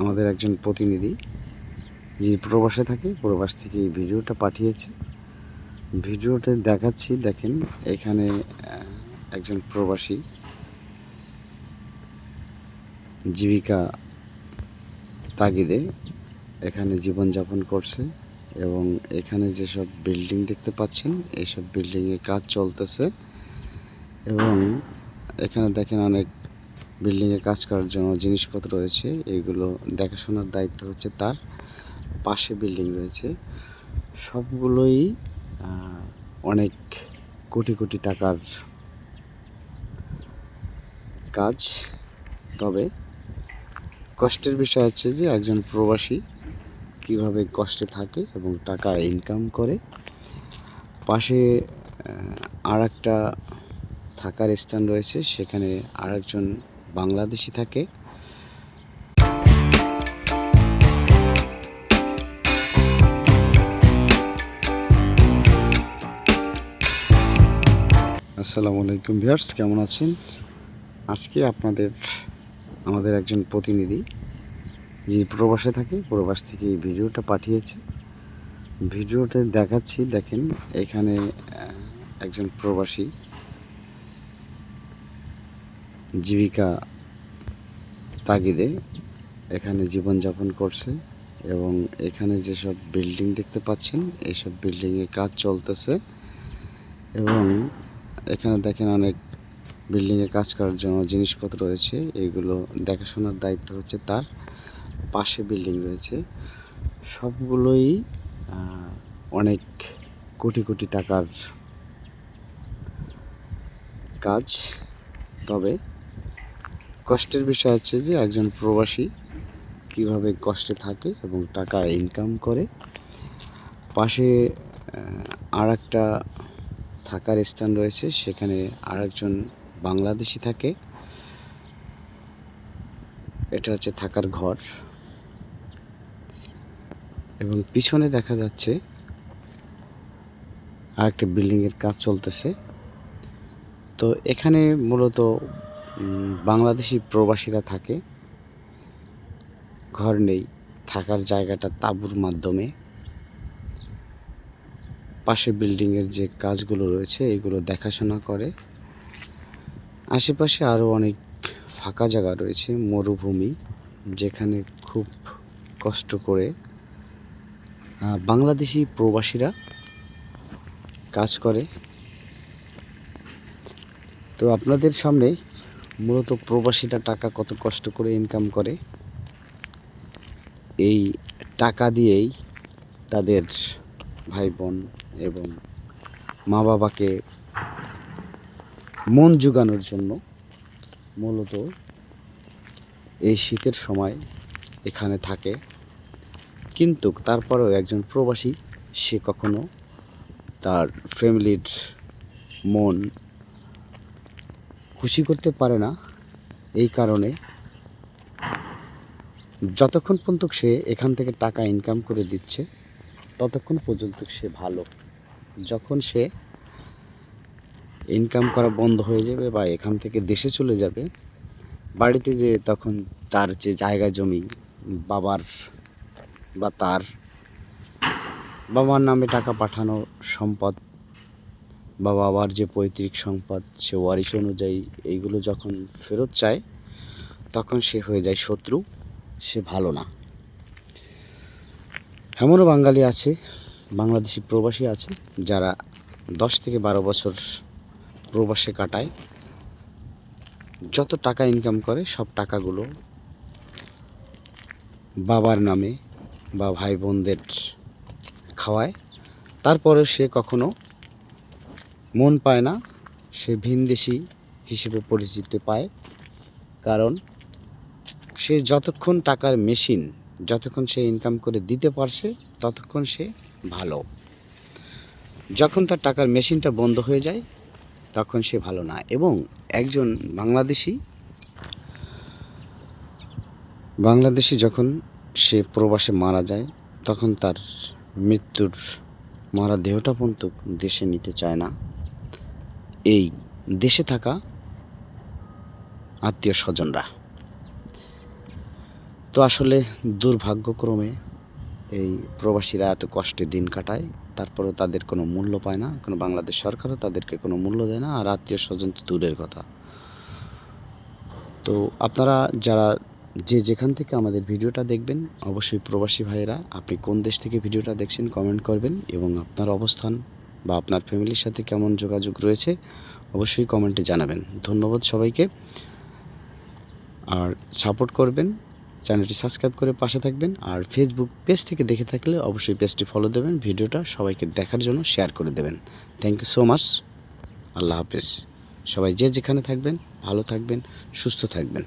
আমাদের একজন প্রতিনিধি, যিনি প্রবাসে থাকে, প্রবাস থেকে এই ভিডিওটা পাঠিয়েছে। ভিডিওতে দেখাচ্ছি, দেখেন, এখানে একজন প্রবাসী জীবিকা তাগিদে এখানে জীবনযাপন করছে এবং এখানে যেসব বিল্ডিং দেখতে পাচ্ছেন এইসব বিল্ডিংয়ে কাজ চলতেছে এবং এখানে দেখেন অনেক বিল্ডিংয়ে কাজ করার জন্য জিনিসপত্র রয়েছে, এগুলো দেখাশোনার দায়িত্ব হচ্ছে তার। পাশে বিল্ডিং রয়েছে। সবগুলোই অনেক কোটি কোটি টাকার কাজ। তবে কষ্টের বিষয় হচ্ছে যে একজন প্রবাসী কীভাবে কষ্টে থাকে এবং টাকা ইনকাম করে। পাশে আর একটা থাকার স্থান রয়েছে, সেখানে আর একজন বাংলাদেশি থাকে। আসসালামু আলাইকুম ভিউয়ার্স, কেমন আছেন? আজকে আপনাদের, আমাদের একজন প্রতিনিধি যে প্রবাসে থাকে, প্রবাস থেকে এই ভিডিওটা পাঠিয়েছে। ভিডিওতে দেখাচ্ছি, দেখেন, এখানে একজন প্রবাসী। জীবিকা তাগিদে এখানে জীবনযাপন করছে এবং এখানে যেসব বিল্ডিং দেখতে পাচ্ছেন এইসব বিল্ডিংয়ে কাজ চলতেছে এবং এখানে দেখেন অনেক বিল্ডিংয়ে কাজ করার জন্য জিনিসপত্র রয়েছে। এগুলো দেখাশোনার দায়িত্ব হচ্ছে তার। পাশে বিল্ডিং রয়েছে। সবগুলোই অনেক কোটি কোটি টাকার কাজ। তবে কষ্টের বিষয় হচ্ছে যে একজন প্রবাসী কীভাবে কষ্টে থাকে এবং টাকা ইনকাম করে, পাশে আর একটা থাকার স্থান রয়েছে, সেখানে আর একজন বাংলাদেশি থাকে। এটা হচ্ছে থাকার ঘর। এবং পিছনে দেখা যাচ্ছে আর একটা বিল্ডিংয়ের কাজ চলতেছে। তো এখানে মূলত বাংলাদেশি প্রবাসীরা থাকে। ঘর নেই, থাকার জায়গাটা তাঁবুর মাধ্যমে। পাশে বিল্ডিংয়ের যে কাজগুলো রয়েছে, এগুলো দেখাশোনা করে। আশেপাশে আরও অনেক ফাঁকা জায়গা রয়েছে, মরুভূমি, যেখানে খুব কষ্ট করে বাংলাদেশি প্রবাসীরা কাজ করে। তো আপনাদের সামনে মূলত প্রবাসীরা টাকা কত কষ্ট করে ইনকাম করে, এই টাকা দিয়েই তাদের ভাই বোন এবং মা বাবাকে মন জোগানোর জন্য মূলত এই শীতের সময় এখানে থাকে। কিন্তু তারপরেও একজন প্রবাসী, সে কখনো তার ফ্যামিলির মন খুশি করতে পারে না এই কারণে যতক্ষণ পর্যন্ত সে এখান থেকে টাকা ইনকাম করে দিচ্ছে, ততক্ষণ পর্যন্ত সে ভালো। যখন সে ইনকাম করা বন্ধ হয়ে যাবে বা এখান থেকে দেশে চলে যাবে, বাড়িতে যে তখন তার যে জায়গা জমি, বাবার বা তার বাবার নামে টাকা পাঠানো সম্পদ বা বাবার যে পৈতৃক সম্পদ, সে ওয়ারিশ অনুযায়ী এইগুলো যখন ফেরত চায়, তখন সে হয়ে যায় শত্রু, সে ভালো না। এমনও বাঙালি আছে, বাংলাদেশি প্রবাসী আছে, যারা দশ থেকে বারো বছর প্রবাসে কাটায়। যত টাকা ইনকাম করে, সব টাকাগুলো বাবার নামে বা ভাই বোনদের খাওয়ায়। তারপরে সে কখনো মন পায় না, সে ভিনদেশি হিসেবে পরিচিতি পায়। কারণ সে যতক্ষণ টাকার মেশিন, যতক্ষণ সে ইনকাম করে দিতে পারছে, ততক্ষণ সে ভালো। যখন তার টাকার মেশিনটা বন্ধ হয়ে যায়, তখন সে ভালো না। এবং একজন বাংলাদেশি বাংলাদেশি যখন সে প্রবাসে মারা যায়, তখন তার মৃত্যুর মারা দেহটা পর্যন্ত দেশে নিতে চায় না। এই দেশে থাকা আত্মীয় স্বজনরা। তো আসলে দুর্ভাগ্যক্রমে এই প্রবাসীরা এত কষ্টে দিন কাটায়, তারপরেও তাদের কোনো মূল্য পায় না, কোনো বাংলাদেশ সরকারও তাদেরকে কোনো মূল্য দেয় না, আর আত্মীয় স্বজন তো দূরের কথা। তো আপনারা যারা যে যেখান থেকে আমাদের ভিডিওটা দেখবেন, অবশ্যই প্রবাসী ভাইয়েরা, আপনি কোন দেশ থেকে ভিডিওটা দেখছেন কমেন্ট করবেন এবং আপনার অবস্থান বা আপনার ফ্যামিলির সাথে কেমন যোগাযোগ রয়েছে, অবশ্যই কমেন্টে জানাবেন। ধন্যবাদ সবাইকে। আর সাপোর্ট করবেন, চ্যানেলটি সাবস্ক্রাইব করে পাশে থাকবেন, আর ফেসবুক পেজ থেকে দেখে থাকলে অবশ্যই পেজটি ফলো দেবেন, ভিডিওটা সবাইকে দেখার জন্য শেয়ার করে দেবেন। থ্যাংক ইউ সো মাচ আল্লাহ হাফেজ। সবাই যে যেখানে থাকবেন, ভালো থাকবেন, সুস্থ থাকবেন।